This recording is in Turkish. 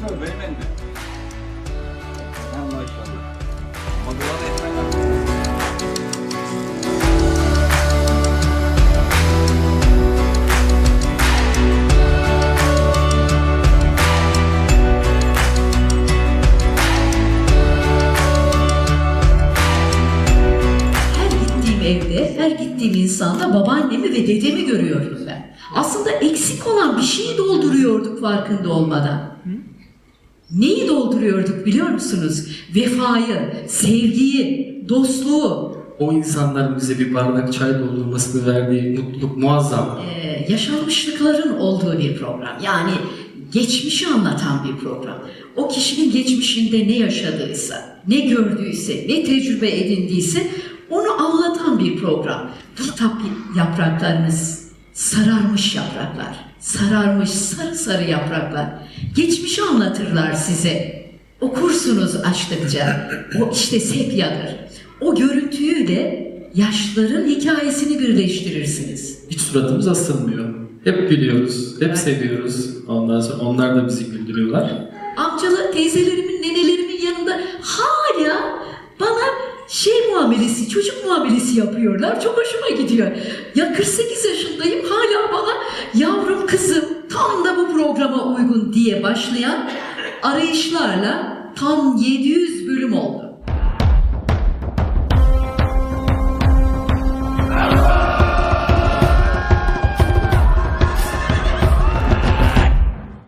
Şoför beyefendi. Evde her gittiğim insanda babaannemi ve dedemi görüyordum ben. Aslında eksik olan bir şeyi dolduruyorduk farkında olmadan. Hı? Neyi dolduruyorduk biliyor musunuz? Vefayı, sevgiyi, dostluğu, O insanların bize bir bardak çay doldurmasını verdiği mutluluk muazzam. e, yaşanmışlıkların olduğu bir program. Yani geçmişi anlatan bir program. O kişinin geçmişinde ne yaşadıysa, ne gördüyse, ne tecrübe edindiyse onu anlatan bir program. Bu kitap yapraklarınız sararmış yapraklar. Sararmış sarı sarı yapraklar. Geçmişi anlatırlar size. Okursunuz açtıkça. O işte sepyadır. O görüntüyle yaşların hikayesini birleştirirsiniz. Hiç suratımız asılmıyor. Hep gülüyoruz, hep seviyoruz. Ondan sonra onlar da bizi güldürüyorlar. amcalı teyzelerimin, nenelerimin yanında hala çocuk muamelesi yapıyorlar. Çok hoşuma gidiyor. Ya 48 yaşındayım hala bana yavrum kızım tam da bu programa uygun diye başlayan arayışlarla tam 700 bölüm oldu.